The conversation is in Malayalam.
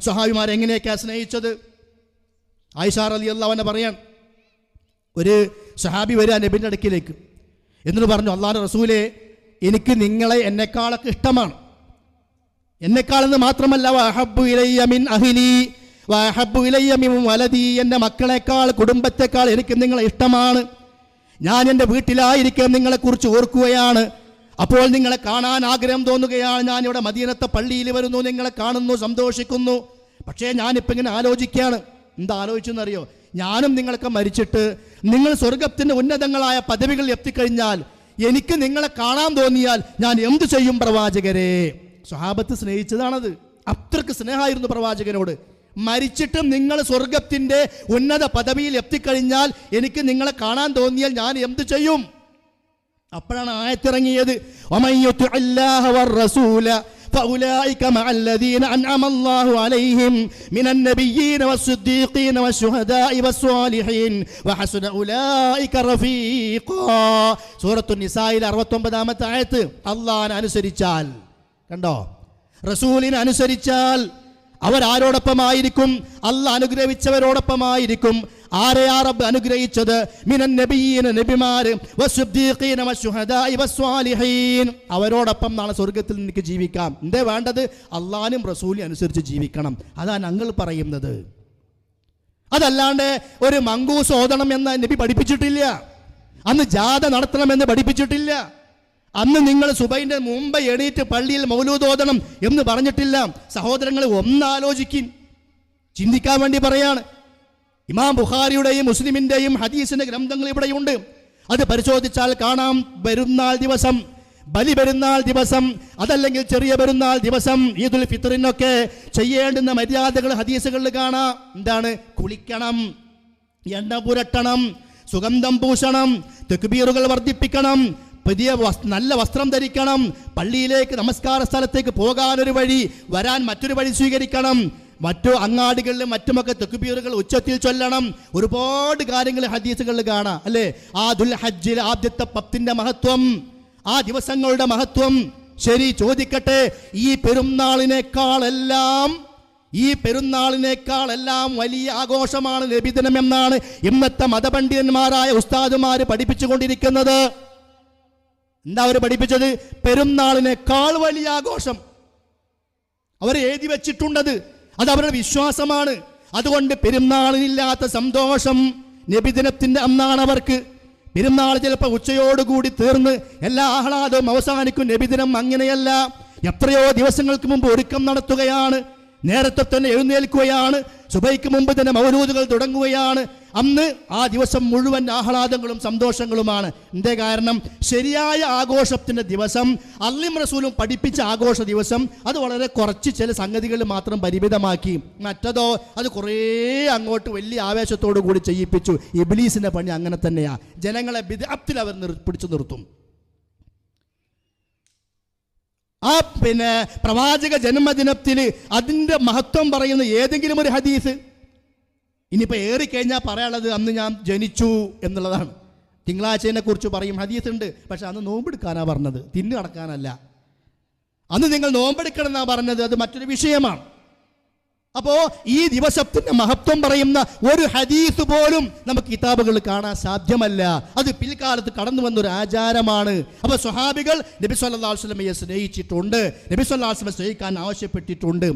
സ്വഹാബിമാർ എങ്ങനെയൊക്കെയാണ് സ്നേഹിച്ചത്? ആയിഷാർ അലി അള്ളാവനെ പറയാൻ ഒരു സഹാബി വരിക നബിന്റെ അടുക്കിലേക്ക്. എന്നിട്ട് പറഞ്ഞു അള്ളാഹ് റസൂലെ എനിക്ക് നിങ്ങളെ എന്നെക്കാളൊക്കെ ഇഷ്ടമാണ്. എന്നെക്കാളെന്ന് മാത്രമല്ല വഹബു ഇലയ്യ മിൻ അഹിലി വഹബ്ബു ഇലയ്യ മിൻ വലതി എന്റെ മക്കളെക്കാൾ കുടുംബത്തെക്കാൾ എനിക്ക് നിങ്ങളെ ഇഷ്ടമാണ്. ഞാൻ എന്റെ വീട്ടിലായിരിക്കാൻ നിങ്ങളെക്കുറിച്ച് ഓർക്കുകയാണ്. അപ്പോൾ നിങ്ങളെ കാണാൻ ആഗ്രഹം തോന്നുകയാണ്. ഞാൻ ഇവിടെ മദീനത്തെ പള്ളിയിൽ വരുന്നു. നിങ്ങളെ കാണുന്നു സന്തോഷിക്കുന്നു. പക്ഷേ ഞാനിപ്പോൾ ഇങ്ങനെ ആലോചിക്കുകയാണ്. എന്താ ആലോചിച്ചെന്നറിയോ? ഞാനും നിങ്ങളൊക്കെ മരിച്ചിട്ട് നിങ്ങൾ സ്വർഗത്തിന്റെ ഉന്നതങ്ങളായ പദവികൾ എത്തിക്കഴിഞ്ഞാൽ എനിക്ക് നിങ്ങളെ കാണാൻ തോന്നിയാൽ ഞാൻ എന്തു ചെയ്യും പ്രവാചകരെ? സ്വഹാബത്ത് സ്നേഹിച്ചതാണത്. അത്രയ്ക്ക് സ്നേഹമായിരുന്നു പ്രവാചകനോട്. മരിച്ചിട്ടും നിങ്ങൾ സ്വർഗത്തിന്റെ ഉന്നത പദവിയിൽ എത്തിക്കഴിഞ്ഞാൽ എനിക്ക് നിങ്ങളെ കാണാൻ തോന്നിയാൽ ഞാൻ എന്തു ചെയ്യും? അപ്പോഴാണ് ആയത്തിറങ്ങിയത് وَمَن يُطِعِ اللَّهَ وَالرَّسُولَ فَأُولَٰئِكَ مَعَ الَّذِينَ أَنْعَمَ اللَّهُ عَلَيْهِم مِّنَ النَّبِيِّينَ وَالصِّدِّيقِينَ وَالشُّهَدَاءِ وَالصَّالِحِينَ وَحَسُنَ أُولَٰئِكَ رَفِيقًا സൂറത്തു നിസായിലെ അറുപത്തൊമ്പതാമത്തെ ആയത്ത് അള്ളാഹിനെ അനുസരിച്ചാൽ കണ്ടോ റസൂലിനെ അനുസരിച്ചാൽ അവരാരോടൊപ്പമായിരിക്കും അല്ല അനുഗ്രഹിച്ചവരോടൊപ്പമായിരിക്കും ആരെയാ റബ്ബ് അനുഗ്രഹിച്ചത്? മിനൻ നബിയീന നബിമാര് അവരോടൊപ്പം നാളെ സ്വർഗത്തിൽ നിനക്ക് ജീവിക്കാം. എന്തേ വേണ്ടത്? അള്ളാനും റസൂലിനും അനുസരിച്ച് ജീവിക്കണം. അതാണ് ഞങ്ങൾ പറയുന്നത്. അതല്ലാണ്ട് ഒരു മങ്കൂസ് ഓതണം എന്ന് നബി പഠിപ്പിച്ചിട്ടില്ല. അന്ന് ജാഥ നടത്തണമെന്ന് പഠിപ്പിച്ചിട്ടില്ല. അന്ന് നിങ്ങൾ സുബൈന്റെ മുമ്പ് എണീറ്റ് പള്ളിയിൽ മൗലൂദ് ഓതണം എന്ന് പറഞ്ഞിട്ടില്ല. സഹോദരങ്ങൾ ഒന്നാലോചിക്കും. ചിന്തിക്കാൻ വേണ്ടി പറയാണ്. ഇമാം ബുഖാരിയുടെയും മുസ്ലിമിന്റെയും ഹദീസിന്റെ ഗ്രന്ഥങ്ങൾ ഇവിടെയുണ്ട്. അത് പരിശോധിച്ചാൽ കാണാം പെരുന്നാൾ ദിവസം ബലി പെരുന്നാൾ ദിവസം അതല്ലെങ്കിൽ ചെറിയ പെരുന്നാൾ ദിവസം ഈദുൽ ഫിത്തറിനൊക്കെ ചെയ്യേണ്ടുന്ന മര്യാദകൾ ഹദീസുകളിൽ കാണാം. എന്താണ്? കുളിക്കണം എണ്ണ പുരട്ടണം സുഗന്ധം പൂശണം തെക്കുബീറുകൾ വർദ്ധിപ്പിക്കണം പുതിയ നല്ല വസ്ത്രം ധരിക്കണം പള്ളിയിലേക്ക് നമസ്കാര സ്ഥലത്തേക്ക് പോകാനൊരു വഴി വരാൻ മറ്റൊരു വഴി സ്വീകരിക്കണം. മറ്റു അങ്ങാടികളിലും മറ്റുമൊക്കെ തെക്കുബീറുകൾ ഉച്ചത്തിൽ ചൊല്ലണം. ഒരുപാട് കാര്യങ്ങൾ ഹദീസുകളിൽ കാണാം അല്ലേ? ആ ദുൽ ഹജ്ജിൽ ആദ്യത്തെ പത്തിന്റെ മഹത്വം ആ ദിവസങ്ങളുടെ മഹത്വം. ശരി ചോദിക്കട്ടെ ഈ പെരുന്നാളിനേക്കാളെല്ലാം ഈ പെരുന്നാളിനേക്കാളെല്ലാം വലിയ ആഘോഷമാണ് നബിദിനം എന്നാണ് ഇന്നത്തെ മതപണ്ഡിതന്മാരായ ഉസ്താദുമാർ പഠിപ്പിച്ചുകൊണ്ടിരിക്കുന്നത്. എന്താ അവർ പഠിപ്പിച്ചത്? പെരുന്നാളിനേക്കാൾ വലിയ ആഘോഷം. അവർ എഴുതി വെച്ചിട്ടുണ്ടത്. അത് അവരുടെ വിശ്വാസമാണ്. അതുകൊണ്ട് പെരുന്നാളിനില്ലാത്ത സന്തോഷം നബിദിനത്തിന്റെ അന്നാണ് അവർക്ക്. പെരുന്നാൾ ചിലപ്പോൾ ഉച്ചയോടുകൂടി തീർന്ന് എല്ലാ ആഹ്ലാദവും അവസാനിക്കും. നബിദിനം അങ്ങനെയല്ല. എത്രയോ ദിവസങ്ങൾക്ക് മുമ്പ് ഒരുക്കം നടത്തുകയാണ്. നേരത്തെ തന്നെ എഴുന്നേൽക്കുകയാണ്. സുബൈക്ക് മുമ്പ് തന്നെ മൗലൂദുകൾ തുടങ്ങുകയാണ്. അന്ന് ആ ദിവസം മുഴുവൻ ആഹ്ലാദങ്ങളും സന്തോഷങ്ങളുമാണ്. എന്തേ കാരണം? ശരിയായ ആഘോഷത്തിന്റെ ദിവസം അള്ളിം റസൂലും പഠിപ്പിച്ച ആഘോഷ ദിവസം അത് വളരെ കുറച്ച് ചില സംഗതികൾ മാത്രം പരിമിതമാക്കി. മറ്റതോ അത് കുറേ അങ്ങോട്ട് വലിയ ആവേശത്തോടു കൂടി ചെയ്യിപ്പിച്ചു. ഇബിലീസിന്റെ പണി അങ്ങനെ തന്നെയാണ് ജനങ്ങളെ ബിദഅത്തിൽ അവർ നിർ പിടിച്ചു നിർത്തും. ആ പിന്നെ പ്രവാചക ജന്മദിനത്തിൽ അതിന്റെ മഹത്വം പറയുന്ന ഏതെങ്കിലും ഒരു ഹദീസ്? ഇനിയിപ്പോൾ ഏറിക്കഴിഞ്ഞാൽ പറയാനുള്ളത് അന്ന് ഞാൻ ജനിച്ചു എന്നുള്ളതാണ്. തിങ്കളാഴ്ചയെ കുറിച്ച് പറയും ഹദീസ് ഉണ്ട് പക്ഷെ അന്ന് നോമ്പെടുക്കാനാണ് പറഞ്ഞത്. തിന്നു കടക്കാനല്ല. അന്ന് നിങ്ങൾ നോമ്പെടുക്കണം എന്നാണ് പറഞ്ഞത്. അത് മറ്റൊരു വിഷയമാണ്. അപ്പോൾ ഈ ദിവസത്തിന്റെ മഹത്വം പറയുന്ന ഒരു ഹദീസ് പോലും നമുക്ക് കിതാബുകൾ കാണാൻ സാധ്യമല്ല. അത് പിൽക്കാലത്ത് കടന്നു വന്ന ഒരു ആചാരമാണ്. അപ്പോൾ സ്വഹാബികൾ നബി വസല്ലമയെ സ്നേഹിച്ചിട്ടുണ്ട്. നബി വസല്ലമയെ സ്നേഹിക്കാൻ ആവശ്യപ്പെട്ടിട്ടുണ്ട്.